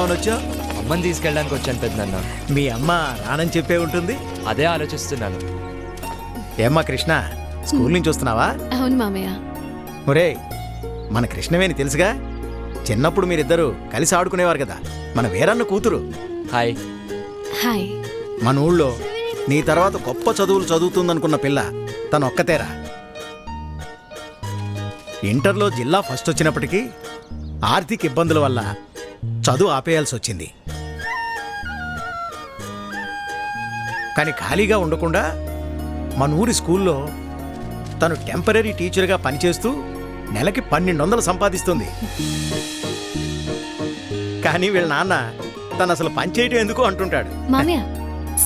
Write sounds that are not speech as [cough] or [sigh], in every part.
తీసుకెళ్దామని వచ్చా అమ్మని తీసుకెళ్ళడానికి వచ్చాను పెద్దనాన్న. మీ అమ్మ రానని చెప్పే ఉంటుంది? అదే ఆలోచిస్తున్నాను. ఏమ్మా కృష్ణ స్కూల్ నుంచి వస్తున్నావా? అవును మామయ్య. ఒరే మన కృష్ణవేని తెలుసుగా? చిన్నప్పుడు మీరిద్దరూ కలిసి ఆడుకునేవారు కదా. మన వీరన్న కూతురు. హాయ్. హాయ్. మన ఊళ్ళో నీ తర్వాత గొప్ప చదువులు చదువుతుందనుకున్న పిల్ల తను ఒక్కతేరా ఇంటర్లో జిల్లా ఫస్ట్ వచ్చినప్పటికీ ఆర్థిక ఇబ్బందుల వల్ల చదువు ఆపేయాల్సి వచ్చింది. కానీ ఖాళీగా ఉండకుండా మన ఊరి స్కూల్లో తను టెంపరీ టీచర్గా పనిచేస్తూ నెలకి పన్నెండు వందలు సంపాదిస్తుంది. కానీ వీళ్ళ నాన్న తను అసలు పనిచేయటం ఎందుకు అంటుంటాడు? మామయ్య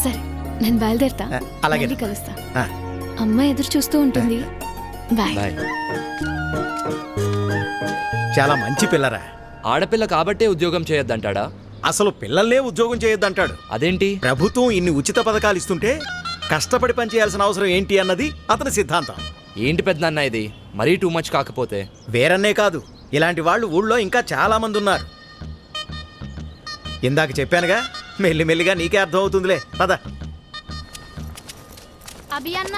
సరే నేను బయలుదేరుతా. అలాగే. కలుస్తా. ఆ. అమ్మ ఎదురు చూస్తూ ఉంటుంది. బాయ్. చాలా మంచి పిల్లరా. ఆడపిల్ల కాబట్టే ఉద్యోగం చేయొద్దంటాడా? అసలు పిల్లల్నే ఉద్యోగం చేయొద్దంటాడు. అదేంటి? ప్రభుత్వం ఇన్ని ఉచిత పథకాలు ఇస్తుంటే కష్టపడి పనిచేయాల్సిన అవసరం ఏంటి అన్నది అతని సిద్ధాంతం. ఏంటి పెద్దనాన్న ఇది? మరీ టూ మచ్ కాకపోతే. వేరన్నే కాదు ఇలాంటి వాళ్ళు ఊళ్ళో ఇంకా చాలా మంది ఉన్నారు. ఇందాక చెప్పానుగా మెల్లిమెల్లిగా నీకే అర్థం అవుతుందిలే పద. అభి అన్న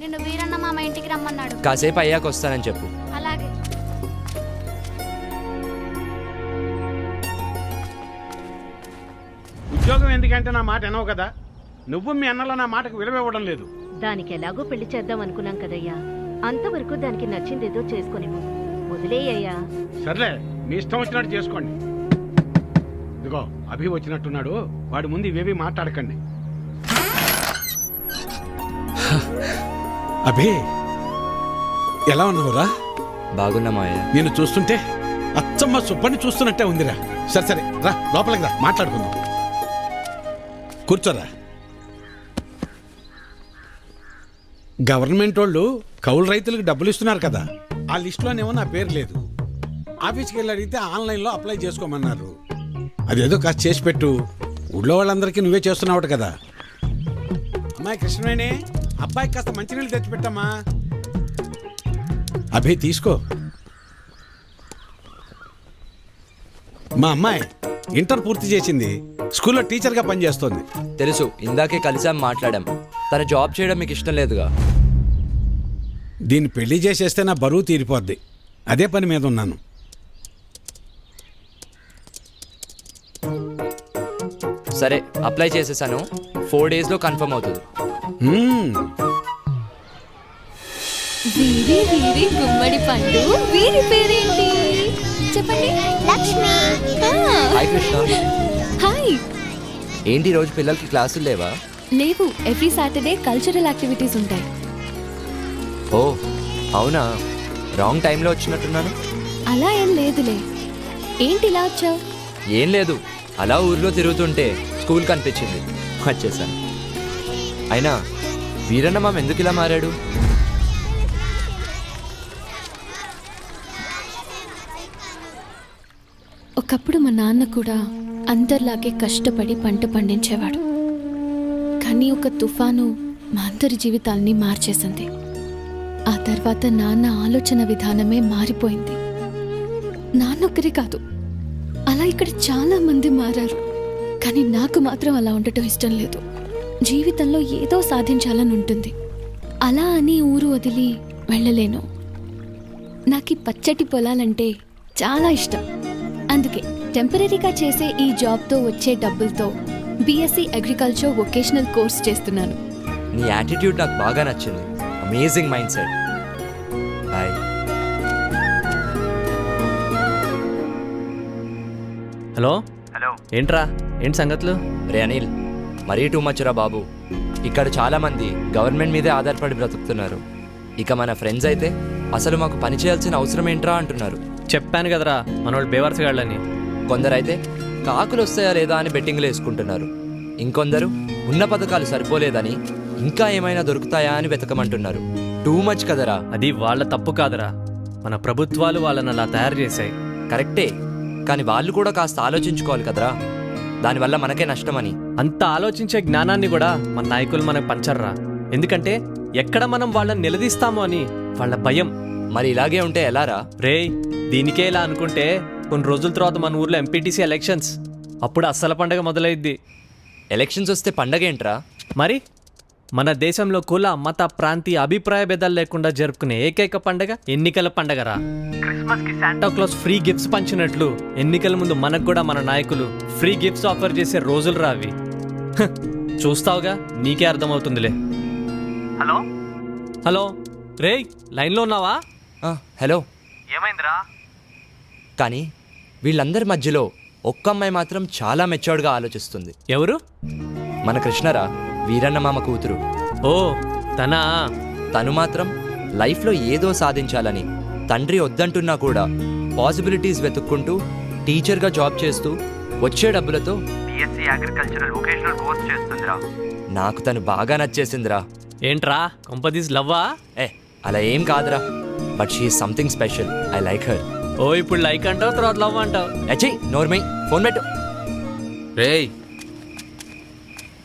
నిన్ను వీరన్న మామ ఇంటికి రమ్మన్నాడు. కాసేపు అయ్యాక వస్తానని చెప్పు. అలాగే. ఉద్యోగం ఎందుకంటే నా మాట వినవు కదా? నువ్వు మీ అన్నల నా మాటకు విలువ ఇవ్వడం లేదు. దానికి ఎలాగో పెళ్ళి చేద్దాం అనుకున్నాం కదయ్యా. అంతవరకు దానికి నచ్చిందేదో చేసుకునివ్వు. వదిలేయ్యా సర్లే మీ ఇష్టం వచ్చినట్టు చేసుకోండి. ఇదిగో అభి వచ్చినట్టున్నాడు. వాడి ముందు ఇవేవి మాట్లాడకండి. అభే ఎలా ఉన్నావురా? బాగున్నా మావయ్య నేను చూస్తుంటే అచ్చమ్మ సుబ్బని చూస్తున్నట్టే ఉందిరా. సరే సరే రా లోపలికి రా మాట్లాడుకుందాం. కూర్చోరా. గవర్నమెంట్ వాళ్ళు కౌలు రైతులకు డబ్బులు ఇస్తున్నారు కదా. ఆ లిస్టులోనేమో నా పేరు లేదు. ఆఫీస్కి వెళ్ళి అడిగితే ఆన్లైన్లో అప్లై చేసుకోమన్నారు. అదేదో కాస్త చేసి పెట్టు. ఊళ్ళో వాళ్ళందరికీ నువ్వే చేస్తున్నావు కదా. అమ్మాయి కృష్ణవేణి అబ్బాయికి కాస్త మంచినీళ్ళు తెచ్చిపెట్టమ్మా అభి తీసుకో. మా అమ్మాయి ఇంటర్ పూర్తి చేసింది. స్కూల్లో టీచర్గా పనిచేస్తోంది. తెలుసు ఇందాకే కలిసాం మాట్లాడాం. తన జాబ్ చేయడం మీకు ఇష్టం లేదుగా. దీన్ని పెళ్ళి చేసేస్తే నా బరువు తీరిపోద్ది. అదే పని మీద ఉన్నాను. సరే అప్లై చేసేసాను. ఫోర్ డేస్లో కన్ఫర్మ్ అవుతుంది. వీరి వీరి గుమ్మడి పండు వీరి పేరేంటి? చెప్పండి. లక్ష్మి. హాయ్ కృష్ణ హాయ్ ఏంటి రోజు పిల్లలకి క్లాసులు లేవా? లేవు. ఎవ్రీ సాటర్డే కల్చరల్ యాక్టివిటీస్ ఉంటాయి. ఓ అవునా? రాంగ్ టైంలో వచ్చినట్టున్నాను. అలా ఏం లేదులే. ఏంటి ఇలా వచ్చావు? ఏం లేదు. అలా ఊర్లో తిరుగుతుంటే స్కూల్ కనిపించింది. వచ్చేసాను. అయినా వీరన్న మామ ఎందుకు ఇలా మారాడు? ఒకప్పుడు మా నాన్న కూడా అందరిలాగే కష్టపడి పంట పండించేవాడు. కానీ ఒక తుఫాను మా అందరి జీవితాల్ని మార్చేసింది. ఆ తర్వాత నాన్న ఆలోచన విధానమే మారిపోయింది. నాన్నొక్కరే కాదు అలా ఇక్కడ చాలా మంది మారారు. కానీ నాకు మాత్రం అలా ఉండటం ఇష్టం లేదు. జీవితంలో ఏదో సాధించాలని ఉంటుంది. అలా అని ఊరు వదిలి వెళ్ళలేను. నాకు ఈ పచ్చటి పొలాలంటే చాలా ఇష్టం. అందుకే టెంపరీగా చేసే ఈ జాబ్తో వచ్చే డబ్బులతో బీఎస్సీ అగ్రికల్చర్ వొకేషనల్ కోర్స్ చేస్తున్నాను. నీ యాటిట్యూడ్ నాకు బాగా నచ్చింది. Amazing mind set hi hello? Hello. ఏంట్రా? ఏంటి సంగతులు? రే అనిల్ మరీ టూ మచ్ రా బాబు. ఇక్కడ చాలా మంది గవర్నమెంట్ మీదే ఆధారపడి బ్రతుకుతున్నారు. ఇక మన ఫ్రెండ్స్ అయితే అసలు మాకు పని చేయాల్సిన అవసరం ఏంట్రా అంటున్నారు. చెప్పాను కదరా మనోళ్ళు బేవర్స్ గాళ్ళని కొందరైతే కాకులు వస్తాయా లేదా అని బెట్టింగ్లు వేసుకుంటున్నారు. ఇంకొందరు ఉన్న పథకాలు సరిపోలేదని ఇంకా ఏమైనా దొరుకుతాయా అని వెతకమంటున్నారు. టూ మచ్ కదరా. అది వాళ్ళ తప్పు కాదురా. మన ప్రభుత్వాలు వాళ్ళని అలా తయారు చేశాయి. కరెక్టే. కానీ వాళ్ళు కూడా కాస్త ఆలోచించుకోవాలి కదరా. దానివల్ల మనకే నష్టమని. అంత ఆలోచించే జ్ఞానాన్ని కూడా మన నాయకులు మనకు పంచర్రా. ఎందుకంటే ఎక్కడ మనం వాళ్ళని నిలదీస్తామో అని వాళ్ళ భయం. మరి ఇలాగే ఉంటే ఎలారా? రేయ్ దీనికే ఇలా అనుకుంటే కొన్ని రోజుల తర్వాత మన ఊర్లో ఎంపీటీసీ ఎలక్షన్స్ అప్పుడు అస్సల పండగ మొదలైద్ది. ఎలక్షన్స్ వస్తే పండగ ఏంట్రా? మరి? మన దేశంలో కుల మత ప్రాంతీయ అభిప్రాయ భేదాలు లేకుండా జరుపుకునే ఏకైక పండగ ఎన్నికల పండగరా. క్రిస్మస్కి శాంటా క్లాస్ ఫ్రీ గిఫ్ట్స్ పంచినట్లు ఎన్నికల ముందు మనకు కూడా మన నాయకులు ఫ్రీ గిఫ్ట్స్ ఆఫర్ చేసే రోజులు రా అవి. హ, చూస్తావుగా నీకే అర్థమవుతుందిలే. హలో? హలో? రేయ్ లైన్లో ఉన్నావా? హలో? ఏమైందిరా? కానీ వీళ్ళందరి మధ్యలో ఒక్క అమ్మాయి మాత్రం చాలా మెచ్యూర్డ్గా ఆలోచిస్తుంది. ఎవరు? మన కృష్ణరా వీరన్న మామ కూతురు. ఓ తనా? తను మాత్రం లైఫ్లో ఏదో సాధించాలని తండ్రి వద్దంటున్నా కూడా పాసిబిలిటీస్ వెతుక్కుంటూ టీచర్గా జాబ్ చేస్తూ వచ్చే డబ్బులతో నాకు తను బాగా నచ్చేసిందిరా. ఏంట్రా? కొంపదీస్ లవ్వా? ఏ అలా ఏం కాదురా. But she something special I like her ఓ ఇప్పుడు లైక్ అంటావు తర్వాత లవ్ అంటావు. అచ్చయ్ నోర్మై ఫోన్ పెట్టు. రేయ్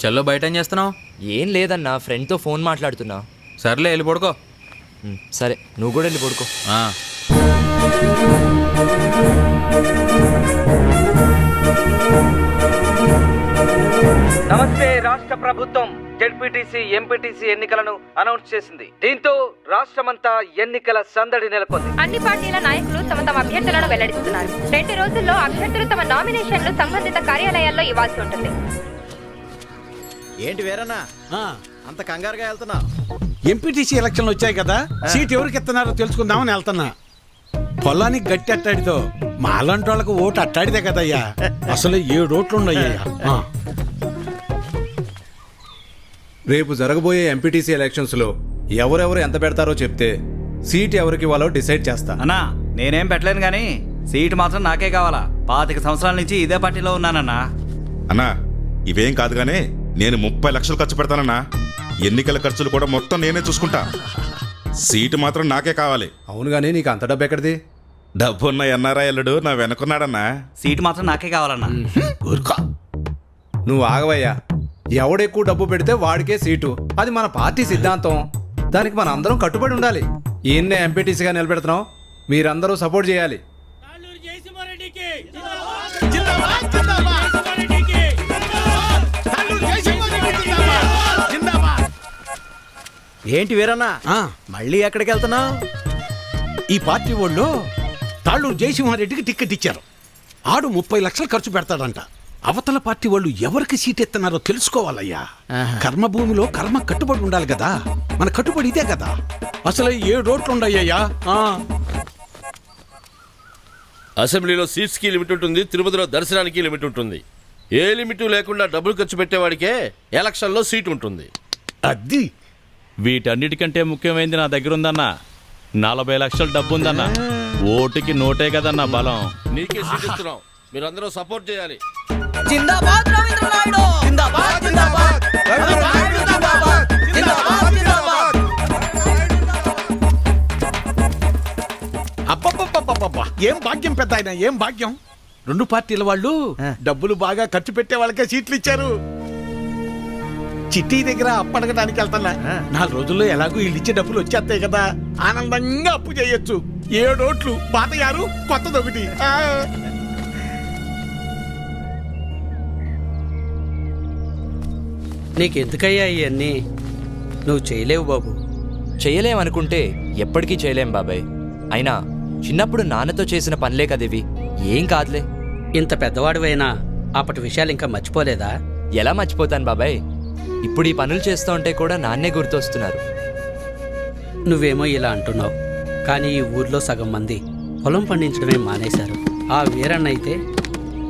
చల్లో బయట ఏం చేస్తున్నావు? ఏం లేదన్నా ఫ్రెండ్తో ఫోన్ మాట్లాడుతున్నా. సర్లే వెళ్ళి పడుకో. సరే నువ్వు కూడా వెళ్ళి పడుకో. నమస్తే రాష్ట్ర ప్రభుత్వం. జెడ్పీటీసీ ఎంపీటీసీ ఎన్నికలను అనౌన్స్ చేసింది. దీంతో రాష్ట్రమంతా ఎన్నికల సందడి నెలకొంది. అన్ని పార్టీల నాయకులు తమ తమ అభ్యర్థులను వెల్లడిస్తున్నారు. రెండు రోజుల్లో అభ్యర్థులు తమ నామినేషన్లు సంబంధిత కార్యాలయాల్లో ఇవ్వాల్సి ఉంటుంది. ఏంటి వేరన్నా? ఆ, అంత కంగారుగా వెళ్తున్నావు? ఎంపీటీసీ ఎలక్షన్లు వచ్చాయి కదా సీట్ ఎవరికి ఇస్తున్నారో తెలుసుకుందామని వెళ్తున్నా. పొలానికి గట్టి అట్టాడితో మాలాంటి వాళ్ళకు ఓటు అట్టాడిదే కదయ్యా. [laughs] అసలు ఏడు ఓట్లు ఉన్నాయ్యా [laughs] ఆ. రేపు జరగబోయే ఎంపీటీసీ ఎలక్షన్స్లో ఎవరెవరు ఎంత పెడతారో చెప్తే సీట్ ఎవరికి ఇవ్వాలో డిసైడ్ చేస్తా. అన్నా నేనేం పెట్టలేను కానీ సీటు మాత్రం నాకే కావాలా. పాతిక సంవత్సరాల నుంచి ఇదే పార్టీలో ఉన్నానన్నా. అన్నా ఇవేం కాదు గానీ నేను ముప్పై లక్షలు ఖర్చు పెడతానన్నా. ఎన్నికల ఖర్చులు కూడా మొత్తం నేనే చూసుకుంటా. సీటు మాత్రం నాకే కావాలి. అవును కానీ నీకు అంత డబ్బు ఎక్కడిది? డబ్బున్న ఎన్ఆర్ఐ ఎల్లుడు నా వెనకున్నాడన్నా సీటు మాత్రం నాకే కావాలన్నా. ఊరుకో. నువ్వు ఆగవయ్యా. ఎవడెక్కువ డబ్బు పెడితే వాడికే సీటు. అది మన పార్టీ సిద్ధాంతం. దానికి మన అందరం కట్టుబడి ఉండాలి. ఈయన్నే ఎంపీటీసీగా నిలబెడుతున్నాం. మీరందరూ సపోర్ట్ చేయాలి. ఏంటి వీరన్నా? ఆ, మళ్ళీ ఎక్కడికి వెళ్తున్నావు ఈ పార్టీ వాళ్ళు తాళ్ళూరు జయసింహారెడ్డికి టికెట్ ఇచ్చారు. ఆడు ముప్పై లక్షలు ఖర్చు పెడతాడంట. అవతల పార్టీ వాళ్ళు ఎవరికి సీట్ ఎత్తున్నారో తెలుసుకోవాలయ్యా. కర్మభూమిలో కర్మ కట్టుబడి ఉండాలి కదా. మన కట్టుబడి ఇదే కదా. అసలు ఏడు ఓట్లు ఉండయ్యా అసెంబ్లీలో సీట్స్కి లిమిట్ ఉంటుంది తిరుపతిలో దర్శనానికి లిమిట్ ఉంటుంది. ఏ లిమిట్ లేకుండా డబ్బులు ఖర్చు పెట్టేవాడికే ఎలక్షన్లో సీట్ ఉంటుంది. అది. వీటన్నిటికంటే ముఖ్యమైనది నా దగ్గర ఉందన్న నలభై లక్షల డబ్బు ఉందన్న ఓటుకి నోటే కదన్న బలం. నీకే సీట్ ఇస్తున్నాం. మీరందరూ సపోర్ట్ చేయాలి. జిందాబాద్ రవీంద్ర నాయుడు. జిందాబాద్ జిందాబాద్. రవీంద్ర నాయుడు జిందాబాద్. జిందాబాద్ జిందాబాద్. అబ్బబ్బబ్బబ్బబ్బా ఏం భాగ్యం పెద్ద ఆయన ఏం భాగ్యం? రెండు పార్టీల వాళ్ళు డబ్బులు బాగా ఖర్చు పెట్టే వాళ్ళకే సీట్లు ఇచ్చారు. చిట్టి దగ్గర అప్పు అడగడానికి వెళ్తున్నా. నాలుగు రోజుల్లో ఎలాగో వీళ్ళు ఇచ్చే డబ్బులు వచ్చేస్తాయి కదా. ఆనందంగా అప్పు చేయొచ్చు. ఏడు ఓట్లు. పాతయారు కొత్తది నీకెందుకయ్యా ఇవన్నీ నువ్వు చేయలేవు బాబు. చేయలేమనుకుంటే ఎప్పటికీ చేయలేం బాబాయ్. అయినా చిన్నప్పుడు నాన్నతో చేసిన పనులే కదివి. ఏం కాదులే. ఇంత పెద్దవాడివైనా అప్పటి విషయాలు ఇంకా మర్చిపోలేదా? ఎలా మర్చిపోతాను బాబాయ్? ఇప్పుడు ఈ పనులు చేస్తూ ఉంటే కూడా నాన్నే గుర్తొస్తున్నారు. నువ్వేమో ఇలా అంటున్నావు. కానీ ఈ ఊర్లో సగం మంది పొలం పండించడమే మానేశారు. ఆ వీరన్న అయితే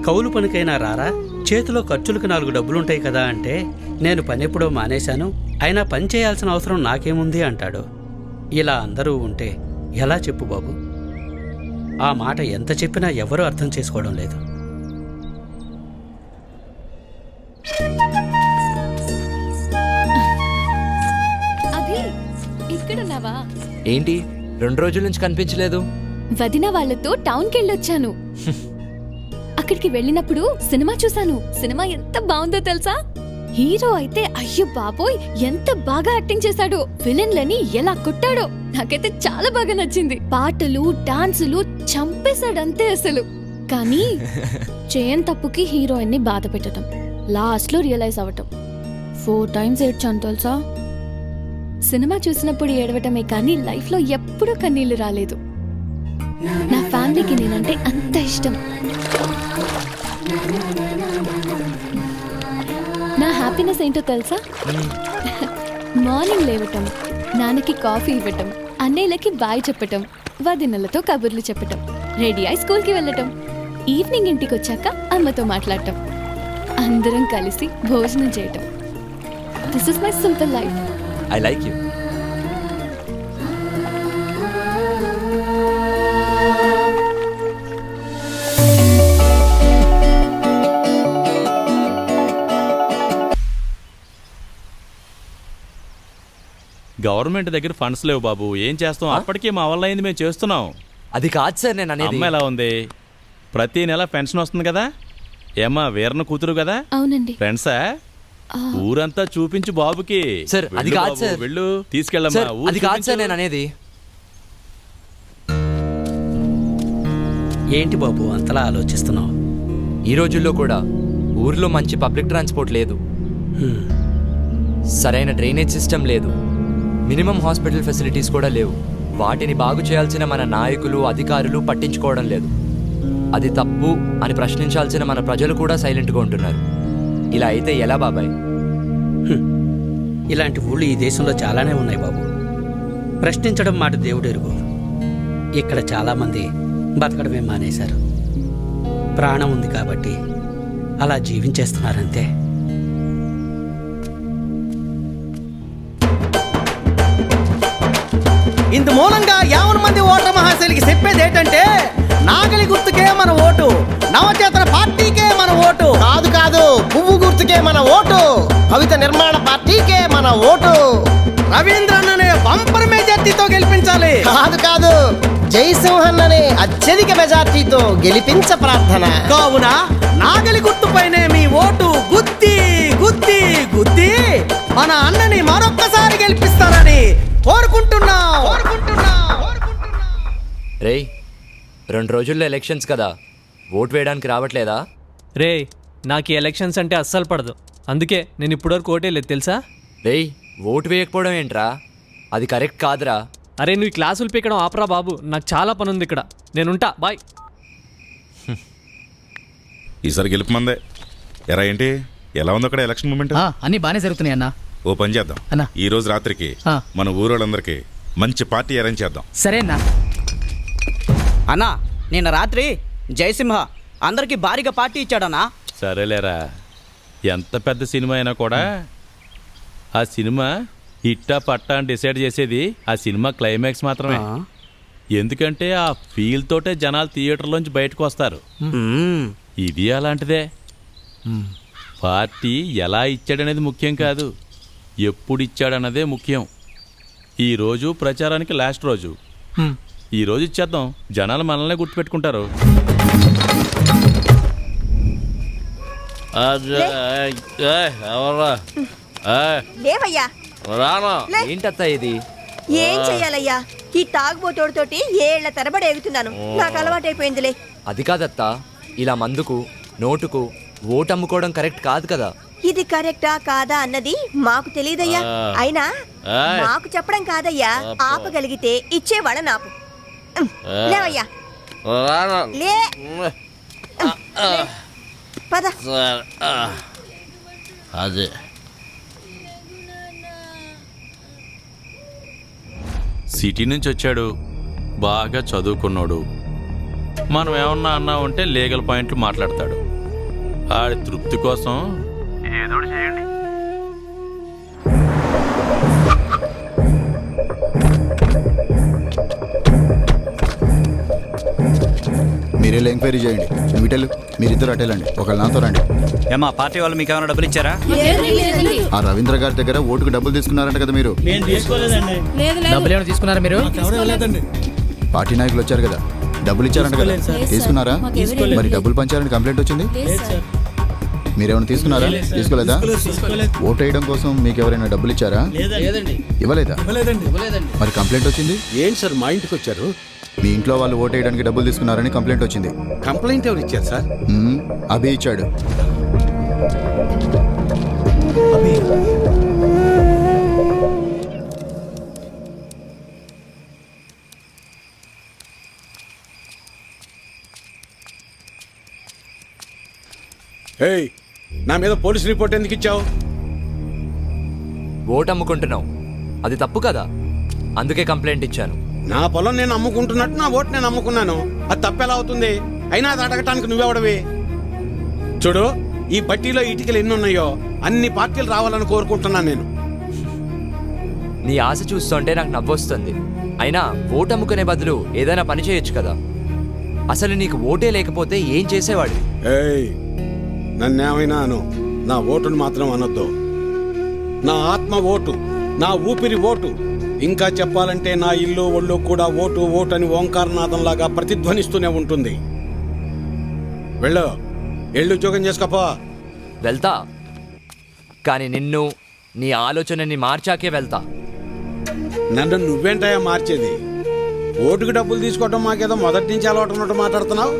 కౌలు పనికైనా రారా? చేతిలో ఖర్చులకు నాలుగు డబ్బులుంటాయి కదా అంటే నేను పని ఎప్పుడో మానేశాను అయినా పని చేయాల్సిన అవసరం నాకేముంది అంటాడు. ఇలా అందరూ ఉంటే ఎలా చెప్పు బాబు? ఆ మాట ఎంత చెప్పినా ఎవరూ అర్థం చేసుకోవడం లేదు. ఏంటి? రెండు రోజుల నుంచి కనిపించలేదు. వదిన వాళ్ళతో టౌన్కి వెళ్ళొచ్చాను అక్కడికి వెళ్ళినప్పుడు సినిమా చూశాను. సినిమా ఎంత బాగుందో తెలుసా? హీరో అయితే అయ్యో బాబోయ్ ఎంత బాగా యాక్టింగ్ చేశాడో. విలన్లని ఎలా కొట్టాడో నాకైతే చాలా బాగా నచ్చింది. పాటలు డాన్సులు చంపేశాడంతే అసలు. కానీ చేయని తప్పుకి హీరోయిన్ని బాధ పెట్టడం లాస్ట్లో రియలైజ్ అవ్వటం. ఫోర్ టైమ్స్ ఏడ్చాను తెలుసా? సినిమా చూసినప్పుడు ఏడవటమే కానీ లైఫ్లో ఎప్పుడూ కన్నీళ్ళు రాలేదు. నా ఫ్యామిలీకి నేనంటే అంత ఇష్టం. నా హ్యాపీనెస్ ఏంటో తెలుసా? మార్నింగ్ లేవటం నాన్నకి కాఫీ ఇవ్వటం అన్నయ్యలకి బాయ్ చెప్పటం వదినలతో కబుర్లు చెప్పటం రెడీ అయి స్కూల్కి వెళ్ళటం ఈవినింగ్ ఇంటికి వచ్చాక అమ్మతో మాట్లాడటం అందరం కలిసి భోజనం చేయటం. This is my simple life I like you government దగ్గర ఫండ్స్ లేవు బాబు. ఏం చేస్తాం? అప్పటికే మా వల్ల అయింది మేము చేస్తున్నాం. అది కాదు సార్ నేను అనేది. అమ్మ ఎలా ఉంది? ప్రతి నెల పెన్షన్ వస్తుంది కదా? ఏమ్మా వీరన కూతురు కదా? అవునండి. ఫ్రెండ్సా? ఊరంతా చూపించు బాబుకి. సార్, అది వెళ్ళు కాదు సార్. వెళ్ళు. తీసుకెళ్ళమ్మా. అది కాదు సార్. నేను అనేది. ఏంటి బాబు అంతలా ఆలోచిస్తున్నావు? ఈ రోజుల్లో కూడా ఊర్లో మంచి పబ్లిక్ ట్రాన్స్పోర్ట్ లేదు. సరైన డ్రైనేజ్ సిస్టమ్ లేదు. మినిమం హాస్పిటల్ ఫెసిలిటీస్ కూడా లేవు. వాటిని బాగు చేయాల్సిన మన నాయకులు అధికారులు పట్టించుకోవడం లేదు. అది తప్పు అని ప్రశ్నించాల్సిన మన ప్రజలు కూడా సైలెంట్గా ఉంటున్నారు. ఇలా అయితే ఎలా బాబాయ్? ఇలాంటి ఊళ్ళు ఈ దేశంలో చాలానే ఉన్నాయి బాబు. ప్రశ్నించడం మాట దేవుడెరుగు. ఇక్కడ చాలామంది బతకడమే మానేశారు. ప్రాణం ఉంది కాబట్టి అలా జీవించేస్తున్నారంతే. ఇందు మూలంగా యావన మంది ఓటర్ మహాశైలికి చెప్పేది ఏంటంటే నాగలి గుర్తుకే మన ఓటు నవచేతన పార్టీకే మన ఓటు. కాదు కాదు పువ్వు గుర్తుకే మన ఓటు కవిత నిర్మాణ పార్టీకే మన ఓటు. రవీంద్రన్ అనే బంపర్ మెజార్టీతో గెలిపించాలి. కాదు కాదు జయసింహన్ అనే అత్యధిక మెజార్టీతో గెలిపించ ప్రార్థన. కావున నాగలి గుర్తుపైనే మీ ఓటు గుత్తి గుత్తి గుత్తి. మన అన్నని మరొక్కసారి గెలిపిస్తారని కోరుకుంటున్నా. కోరుకుంటున్నా రేయ్ రెండు రోజుల్లో ఎలక్షన్స్ కదా. ఓటు వేయడానికి రావట్లేదా? రే నాకు ఈ ఎలక్షన్స్ అంటే అస్సలు పడదు. అందుకే నేను ఇప్పటివరకు ఓటేలేదు తెలుసా? రేయ్ ఓటు వేయకపోవడం ఏంట్రా? అది కరెక్ట్ కాదురా. అరే నువ్వు ఈ క్లాసులు పీకడం ఆపరా బాబు. నాకు చాలా పని ఉంది ఇక్కడ. నేనుంటా బాయ్. ఈసారి గెలుపు మందే. ఎరా ఏంటి? ఎలా ఉంది అక్కడ ఎలక్షన్ మూమెంట్? అన్ని బానే జరుగుతున్నాయి అన్న. ఓ పని చేద్దాం. అన్నా. ఈ రోజు రాత్రికి ఆ. మన ఊరోళ్ళందరికీ మంచి పార్టీ అరేంజ్ చేద్దాం. సరేనా? అన్నా నిన్న రాత్రి జయసింహ అందరికి భారీగా పార్టీ ఇచ్చాడన్నా. సరేలేరా. ఎంత పెద్ద సినిమా అయినా కూడా ఆ సినిమా హిట్టా పట్టా అని డిసైడ్ చేసేది ఆ సినిమా క్లైమాక్స్ మాత్రమే. ఎందుకంటే ఆ ఫీల్ తోటే జనాలు థియేటర్లోంచి బయటకు వస్తారు. ఇది అలాంటిదే. పార్టీ ఎలా ఇచ్చాడనేది ముఖ్యం కాదు. ఎప్పుడు ఇచ్చాడన్నదే ముఖ్యం. ఈ రోజు ప్రచారానికి లాస్ట్ రోజు. ఈ రోజు ఇచ్చేద్దాం. జనాలు మనల్నే గుర్తుపెట్టుకుంటారు. ఎవరా లేవయ్యా. రానా? ఏంటత్తా ఇది? ఏం చెయ్యాలయ్యా? ఈ తాగుబోతోడితోటి ఏళ్ళ తరబడి ఎగుతున్నాను నాకు అలవాటైపోయిందిలే. అది కాదత్తా. ఇలా మందుకు నోటుకు ఓటు అమ్ముకోవడం కరెక్ట్ కాదు కదా. ఇది కరెక్టా కాదా అన్నది మాకు తెలియదయ్యా. అయినా. మాకు చెప్పడం కాదయ్యా. ఆపగలిగితే ఇచ్చేవాళ్ళ నాపు. లేవయ్యా. లే. పద. అదే. సిటీ నుంచి వచ్చాడు. బాగా చదువుకున్నాడు. మనం ఏమన్నా అన్నా ఉంటే లీగల్ పాయింట్లు మాట్లాడతాడు. ఆడి తృప్తి కోసం ఏదో చేయండి. మీరెళ్ళి ఎంక్వైరీ చేయండి. ఇటెళ్ళు మీరిద్దరు అటెళ్ళండి ఒకళ్ళు నాతో రండి. ఏమా పార్టీ వాళ్ళు మీకు ఏమైనా డబ్బులు ఇచ్చారా? ఆ రవీంద్ర గారి దగ్గర ఓటుకు డబ్బులు తీసుకున్నారంట కదా మీరు. డబ్బులు ఏమైనా తీసుకున్నారా మీరు? పార్టీ నాయకులు వచ్చారు కదా. డబ్బులు ఇచ్చారంట కదా. తీసుకున్నారా? మరి డబ్బులు పంచారని కంప్లైంట్ వచ్చింది? మీరేమైనా తీసుకున్నారా? తీసుకోలేదా? ఓటు వేయడం కోసం మీకు ఎవరైనా డబ్బులు ఇచ్చారా ఇవ్వలేదా? మరి కంప్లైంట్ వచ్చింది? ఏంటి సార్ మా ఇంటికి వచ్చారు? మీ ఇంట్లో వాళ్ళు ఓటేయడానికి డబ్బులు తీసుకున్నారని కంప్లైంట్ వచ్చింది. కంప్లైంట్ ఎవరు ఇచ్చారు సార్? అభి ఇచ్చాడు. ఏయ్ నా మీద పోలీస్ రిపోర్ట్ ఎందుకు ఇచ్చావు? ఓటు అమ్ముకుంటున్నావు. అది తప్పు కదా? అందుకే కంప్లైంట్ ఇచ్చాను. నా పొలం నేను అమ్ముకుంటున్నట్టు నా ఓటు నేను అమ్ముకున్నాను. అది తప్పెలా అవుతుంది? అయినా అది అడగటానికి నువ్వెవడవి? చూడు ఈ బట్టీలో ఇటుకలు ఎన్ని ఉన్నాయో అన్ని పార్టీలు రావాలని కోరుకుంటున్నాను నేను. నీ ఆశ చూస్తుంటే నాకు నవ్వొస్తుంది. అయినా ఓటు అమ్ముకునే బదులు ఏదైనా పని చేయొచ్చు కదా? అసలు నీకు ఓటే లేకపోతే ఏం చేసేవాడివి? ఏయ్ నన్నేమైనా అను నా ఓటును మాత్రం అనొద్దు. నా ఆత్మ ఓటు నా ఊపిరి ఓటు ఇంకా చెప్పాలంటే నా ఇల్లు ఒళ్ళు కూడా ఓటు ఓటు అని ఓంకారనాథంలాగా ప్రతిధ్వనిస్తూనే ఉంటుంది. వెళ్ళు ఎళ్ళు ఉద్యోగం చేసుకోపో. వెళ్తా. కానీ నిన్ను నీ ఆలోచనని మార్చాకే వెళ్తా. నన్ను నువ్వేంటయా మార్చేది? ఓటుకు డబ్బులు తీసుకోవడం మాకేదో మొదటి నుంచి అలవాటు ఉన్నట్టు మాట్లాడుతున్నావు?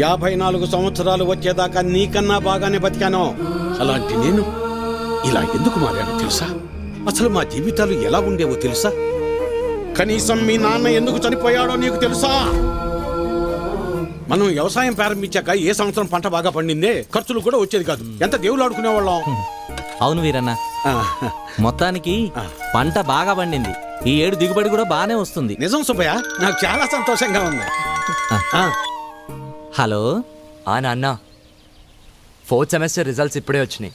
యాభై నాలుగు సంవత్సరాలు వచ్చేదాకా నీకన్నా బాగానే బతికాను? అలాంటి నేను ఇలా ఎందుకు మారాను తెలుసా? అసలు మా జీవితాలు ఎలా ఉండేవో తెలుసా? కనీసం మీ నాన్న ఎందుకు చనిపోయాడో నీకు తెలుసా? మనం వ్యవసాయం ప్రారంభించాక ఏ సంవత్సరం పంట బాగా పండిందే? ఖర్చులు కూడా వచ్చేది కాదు. ఎంత దేవుళ్ళు ఆడుకునేవాళ్ళం? అవును వీరన్న. మొత్తానికి పంట బాగా పండింది. ఈ ఏడు దిగుబడి కూడా బాగానే వస్తుంది. నిజం సుబ్బయ్య నాకు చాలా సంతోషంగా ఉంది. హలో? ఆ నాన్న. ఫోర్త్ సెమిస్టర్ రిజల్ట్స్ ఇప్పుడే వచ్చినాయి.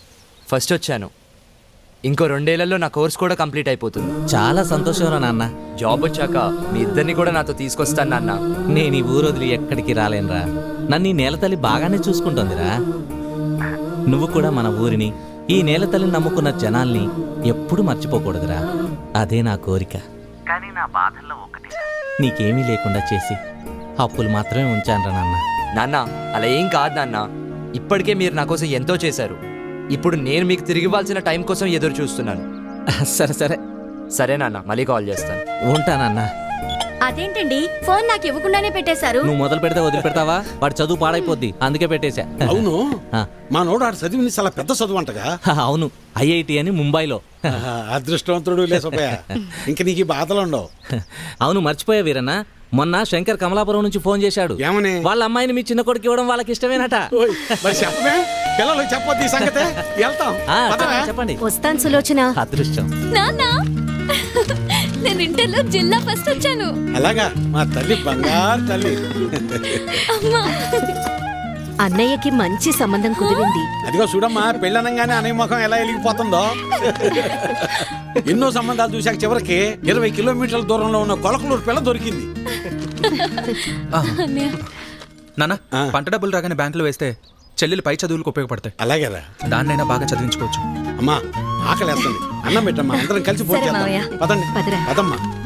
ఫస్ట్ వచ్చాను. ఇంకో రెండేళ్ళలో నా కోర్స్ కూడా కంప్లీట్ అయిపోతుంది. చాలా సంతోషం రా నాన్న. జాబ్ వచ్చాక మీ ఇద్దరిని కూడా నాతో తీసుకొస్తాను నాన్న. నేను ఈ ఊరు వదిలి ఎక్కడికి రాలేనురా నన్ను ఈ నేలతల్లి బాగానే చూసుకుంటోందిరా. నువ్వు కూడా మన ఊరిని ఈ నేలతల్లిని నమ్ముకున్న జనాల్ని ఎప్పుడు మర్చిపోకూడదురా. అదే నా కోరిక. కానీ నా బాధల్లో ఒకటి నీకేమీ లేకుండా చేసి అప్పులు మాత్రమే ఉంచానురా నాన్న. నాన్న అలా ఏం కాదు నాన్న. ఇప్పటికే మీరు నా కోసం ఎంతో చేశారు. ఇప్పుడు నేను మీకు తిరిగి ఇవ్వాల్సిన టైం కోసం ఎదురు చూస్తున్నాను. [laughs] సరే సరే. సరే నాన్న మళ్ళీ కాల్ చేస్తాను. ఉంటానన్నా అదేంటండి? ఫోన్ నాకు ఇవ్వకుండానే పెట్టేశారు. నువ్వు మొదలు పెడితే వదిలిపెడతావా? వాడు చదువు పాడైపోద్ది. అందుకే పెట్టేశా. అవును. [laughs] ఆ. మా నోడు ఆడు చదివింది చాలా పెద్ద చదువు అంటగా. [laughs] అవును. ఐఐటి అని ముంబైలో. అదృష్టవంతుడు లే సుబ్బయ్య. ఇంక నీకు బాధలు ఉండవు. అవును మర్చిపోయా వీరన్న. మొన్న శంకర్ కమలాపురం నుంచి ఫోన్ చేశాడు. ఏమని? వాళ్ళ అమ్మాయిని మీ చిన్న కొడుకు ఇవ్వడం వాళ్ళకి ఇష్టమేనట. చెప్పొద్దు ఈ సంగతే. వెళ్తాం. చెప్పండి. వస్తాను సులోచన. అదృష్టం. నాన్న నేను ఇంటర్లో జిల్లా ఫస్ట్ వచ్చాను. అలాగా? మా తల్లి బంగారు తల్లి. అమ్మా. అన్నయ్యకి మంచి సంబంధం కుదిరింది. అదిగో చూడమ్మా పెళ్ళనంగానే అనే ముఖం ఎలా వెలిగిపోతుందో ఎన్నో సంబంధాలు చూశాక చివరికి ఇరవై కిలోమీటర్ల దూరంలో ఉన్న కొలకలూరు పిల్ల దొరికింది. అన్నయ్య. నాన్న పంట డబ్బులు రాగానే బ్యాంకులో వేస్తే చెల్లెలు పై చదువులకు ఉపయోగపడతాయి. అలాగేరా. దాన్నైనా బాగా చదివించుకోవచ్చు. అమ్మా ఆకలేస్తుంది. అన్నం పెట్టమ్మా అందరం కలిసి భోజనం పదండి. పదరా. పదమ్మా.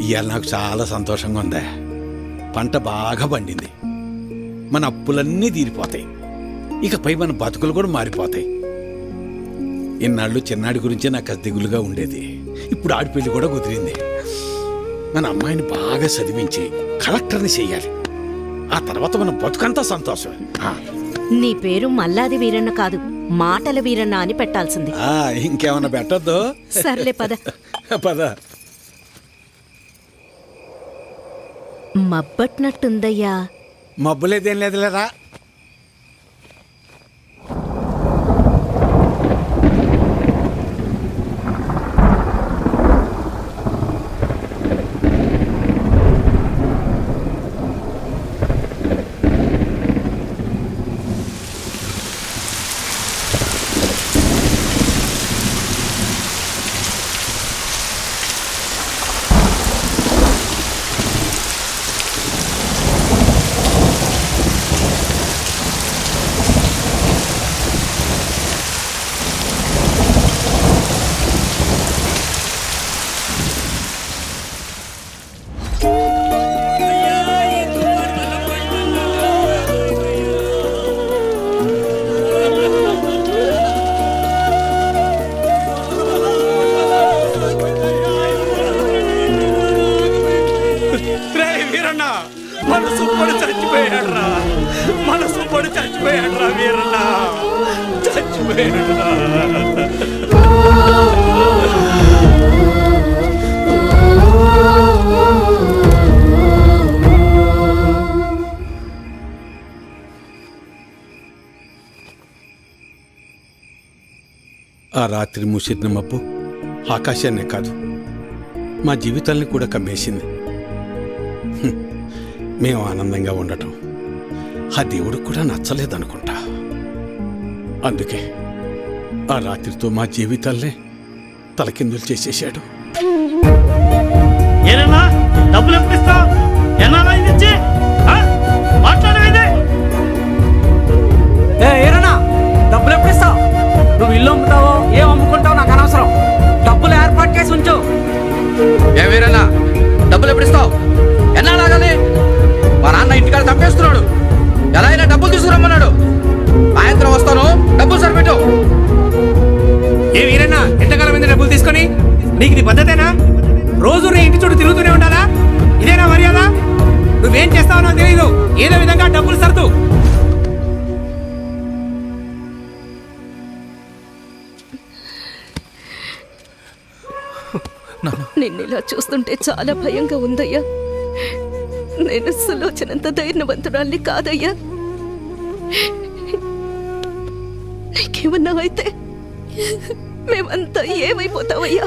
ఇవాళ నాకు చాలా సంతోషంగా ఉంది. పంట బాగా పండింది. మన అప్పులన్నీ తీరిపోతాయి. ఇకపై మన బతుకులు కూడా మారిపోతాయి. ఇన్నాళ్ళు చిన్నాడి గురించే నాకు అది దిగులుగా ఉండేది. ఇప్పుడు ఆడి పెళ్ళి కూడా కుదిరింది. మన అమ్మాయిని బాగా చదివించి కలెక్టర్ని చెయ్యాలి ఆ తర్వాత మన బతుకంతా సంతోషం నీ పేరు మల్లాది వీరన్న కాదు మాటల వీరన్న అని పెట్టాల్సింది. ఆ, ఇంకేమన్నా పెట్టద్దు. సర్లే పద. పద. మబ్బట్నట్టుందయ్యా మబ్బులేదేం లేదులేరా? ఆ రాత్రి మూసిన మబ్బు ఆకాశాన్నే కాదు. మా జీవితాల్ని కూడా కమ్మేసింది. మేము ఆనందంగా ఉండటం. ఆ దేవుడికి కూడా నచ్చలేదనుకుంటా. అందుకే ఆ రాత్రితో మా జీవితాల్నే తలకిందులు చేసేశాడు. ఏనన్నా డబ్బులు ఎప్పుడు ఎప్పుడు ఇస్తావు నువ్వు ఇల్లు అమ్ముతావో ఏం అమ్ముకుంటావో నాకు అనవసరం. చాలా భయంగా ఉందయ్యా. నేను సులోచనంత ధైర్యవంతురాల్ని కాదయ్యా. నీకేమన్నా అయితే మేమంతా ఏమైపోతావయ్యా?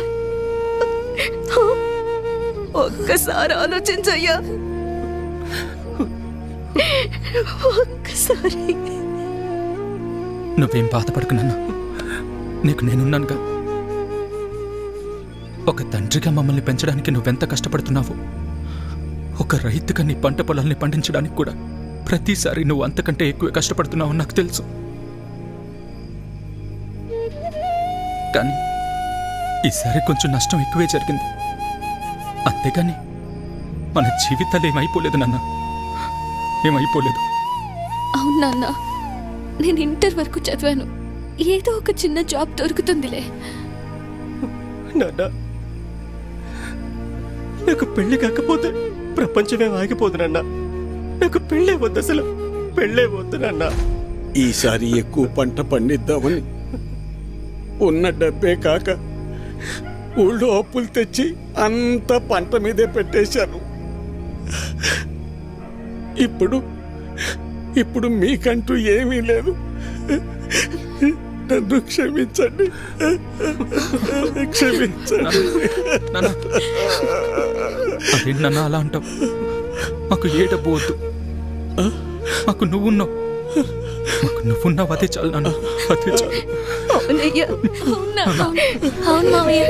ఒక్కసారి ఆలోచించయ్యా. ఒక్కసారి. నువ్వేం బాధపడకు నాన్న నీకు నేనున్నానుగా? ఒక తండ్రిగా మమ్మల్ని పెంచడానికి నువ్వెంత కష్టపడుతున్నావు ఒక రైతుగా నీ పంట పొలాల్ని పండించడానికి కూడా ప్రతిసారి నువ్వు అంతకంటే ఎక్కువ కష్టపడుతున్నావు నాకు తెలుసు. కానీ ఈసారి కొంచెం నష్టం ఎక్కువే జరిగింది. అంతేగాని మన జీవితాలు ఏమైపోలేదు నాన్న. ఏమైపోలేదు? అవును నాన్న నేను ఇంటర్ వరకు చదివాను. ఏదో ఒక చిన్న జాబ్ దొరుకుతుందిలే. నాన్న నాకు పెళ్ళి కాకపోతే ప్రపంచమే ఆగిపోదునన్న నాకు పెళ్ళే వద్దు అసలు. పెళ్ళే వద్దునన్న ఈసారి ఎక్కువ పంట పండిద్దామని ఉన్న డబ్బే కాక ఊళ్ళో అప్పులు తెచ్చి అంత పంట మీదే పెట్టేశాను. ఇప్పుడు ఇప్పుడు మీకంటూ ఏమీ లేదు. నన్ను క్షమించండి. క్షమించండి. అదేంటి నాన్న అలా అంటావు. మాకు ఏ డబ్బు వద్దు మాకు నువ్వున్నావు. మాకు నువ్వున్నావు అదే చాలు నాన్న అదే చాలు. అవును మావయ్య.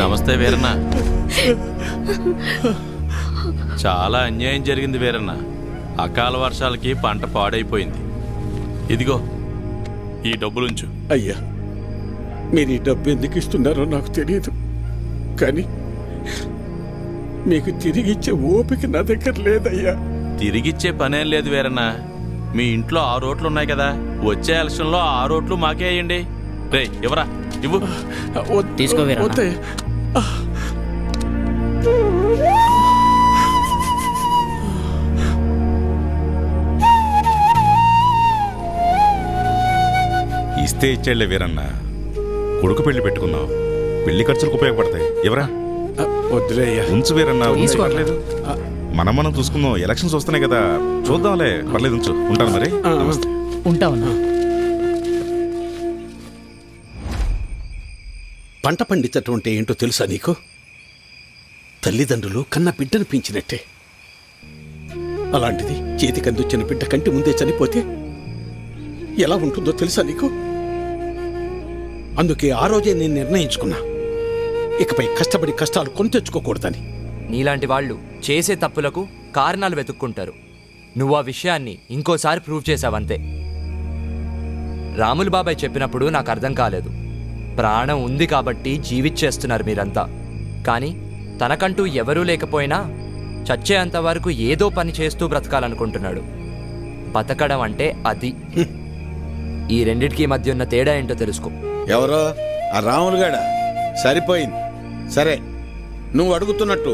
నమస్తే వీరన్న. చాలా అన్యాయం జరిగింది వీరన్న. అకాల వర్షాలకి పంట పాడైపోయింది. ఇదిగో ఈ డబ్బులుంచు అయ్యా మీరు ఈ డబ్బు ఎందుకు ఇస్తున్నారో నాకు తెలియదు కానీ మీకు తిరిగి ఇచ్చే ఓపిక నా దగ్గర లేదయ్యా. తిరిగిచ్చే పనేం లేదు వీరన్న. మీ ఇంట్లో ఆరు రోట్లు ఉన్నాయి కదా. వచ్చే ఎలక్షన్లో ఆ రోట్లు మాకే వేయండి. రే ఇవరా ఇవ్వు. తీసుకో వీరన్న. వద్దయ్యా. ఇస్తే ఇచ్చేళ్ళే వీరన్న. కొడుకు పెళ్ళి పెట్టుకుందాం. పెళ్ళి ఖర్చులకు ఉపయోగపడతాయి. ఎవరా? వద్దులే అయ్యా. ఉంచు వీరన్న ఉంచు. పర్లేదు మనం మనం చూసుకుందాం. ఎలక్షన్స్ వస్తున్నాయి కదా. చూద్దాంలే. పర్లేదు ఉంచు. ఉంటాను మరి. ఉంటావన్నా. పంట పండించటం అంటే ఏంటో తెలుసా నీకు? తల్లిదండ్రులు కన్న బిడ్డను పెంచినట్టే. అలాంటిది చేతికి అందించిన బిడ్డ కంటి ముందే చనిపోతే ఎలా ఉంటుందో తెలుసా నీకు? అందుకే ఆ రోజే నేను నిర్ణయించుకున్నా. ఇకపై కష్టపడి కష్టాలు కొని తెచ్చుకోకూడదని. నీలాంటి వాళ్ళు చేసే తప్పులకు కారణాలు వెతుక్కుంటారు. నువ్వు ఆ విషయాన్ని ఇంకోసారి ప్రూవ్ చేశావంతే. రాములు బాబాయ్ చెప్పినప్పుడు నాకు అర్థం కాలేదు. ప్రాణం ఉంది కాబట్టి జీవిచ్చేస్తున్నారు మీరంతా. కానీ తనకంటూ ఎవరూ లేకపోయినా చచ్చేంత వరకు ఏదో పని చేస్తూ బ్రతకాలనుకుంటున్నాడు. బతకడం అంటే అది. ఈ రెండిటికి మధ్య ఉన్న తేడా ఏంటో తెలుసుకో. ఎవరో? ఆ రాములుగాడ సరిపోయింది. సరే నువ్వు అడుగుతున్నట్టు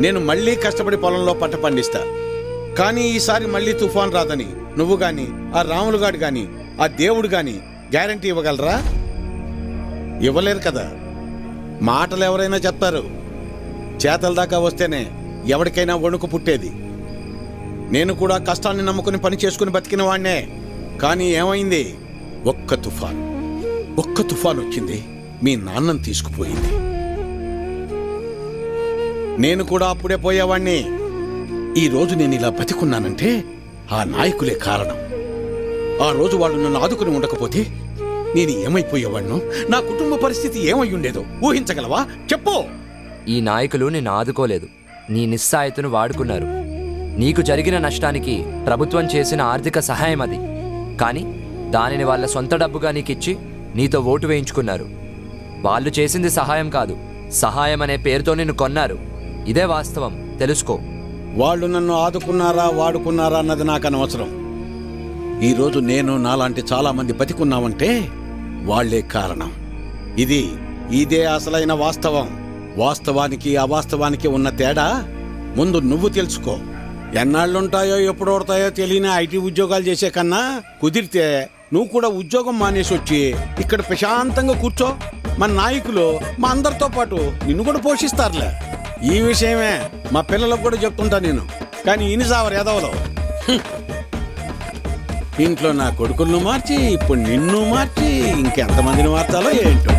నేను మళ్ళీ కష్టపడి పొలంలో పంట పండిస్తా. కానీ ఈసారి మళ్ళీ తుఫాన్ రాదని నువ్వు గాని ఆ రాములు గాడు గాని ఆ దేవుడు గాని గ్యారంటీ ఇవ్వగలరా? ఇవ్వలేరు కదా. మాటలు ఎవరైనా చెప్తారు. చేతల దాకా వస్తేనే ఎవరికైనా వణుకు పుట్టేది. నేను కూడా కష్టాన్ని నమ్ముకుని పని చేసుకుని బతికిన వాణ్ణే. కానీ ఏమైంది? ఒక్క తుఫాన్. ఒక్క తుఫాన్ వచ్చింది. మీ నాన్నని తీసుకుపోయింది. నేను కూడా అప్పుడే పోయేవాణ్ణి. ఈ రోజు నేను ఇలా బతికున్నానంటే ఆ నాయకులే కారణం. ఆ రోజు వాళ్ళు నన్ను ఆదుకుని ఉండకపోతే నేను ఏమైపోయేవాడినో నా కుటుంబ పరిస్థితి ఏమై ఉండేదో ఊహించగలవా? చెప్పు! ఈ నాయకులు నిన్ను ఆదుకోలేదు. నీ నిస్సాయతను వాడుకున్నారు. నీకు జరిగిన నష్టానికి ప్రభుత్వం చేసిన ఆర్థిక సహాయం అది. కానీ దానిని వాళ్ళ సొంత డబ్బుగా నీకిచ్చి నీతో ఓటు వేయించుకున్నారు. వాళ్ళు చేసింది సహాయం కాదు. సహాయం అనే పేరుతో నిన్ను కొన్నారు. ఇదే వాస్తవం. తెలుసుకో. వాళ్ళు నన్ను ఆదుకున్నారా వాడుకున్నారా అన్నది నాకు అనవసరం. ఈరోజు నేను నాలాంటి చాలామంది బతికున్నామంటే వాళ్ళే కారణం. ఇది ఇదే అసలైన వాస్తవం. వాస్తవానికి అవాస్తవానికి ఉన్న తేడా ముందు నువ్వు తెలుసుకో. ఎన్నాళ్ళుంటాయో ఎప్పుడు ఓడతాయో తెలియని ఐటీ ఉద్యోగాలు చేసే కన్నా కుదిరితే నువ్వు కూడా ఉద్యోగం మానేసి వచ్చి ఇక్కడ ప్రశాంతంగా కూర్చో. మన నాయకులు మా అందరితో పాటు నిన్ను కూడా పోషిస్తారులే. ఈ విషయమే మా పిల్లలకు కూడా చెప్తుంటా నేను. కానీ ఇన్ని సావరు ఎదవలో ఇంట్లో నా కొడుకులను మార్చి ఇప్పుడు నిన్ను మార్చి ఇంకెంతమందిని మార్చాలో ఏంటో.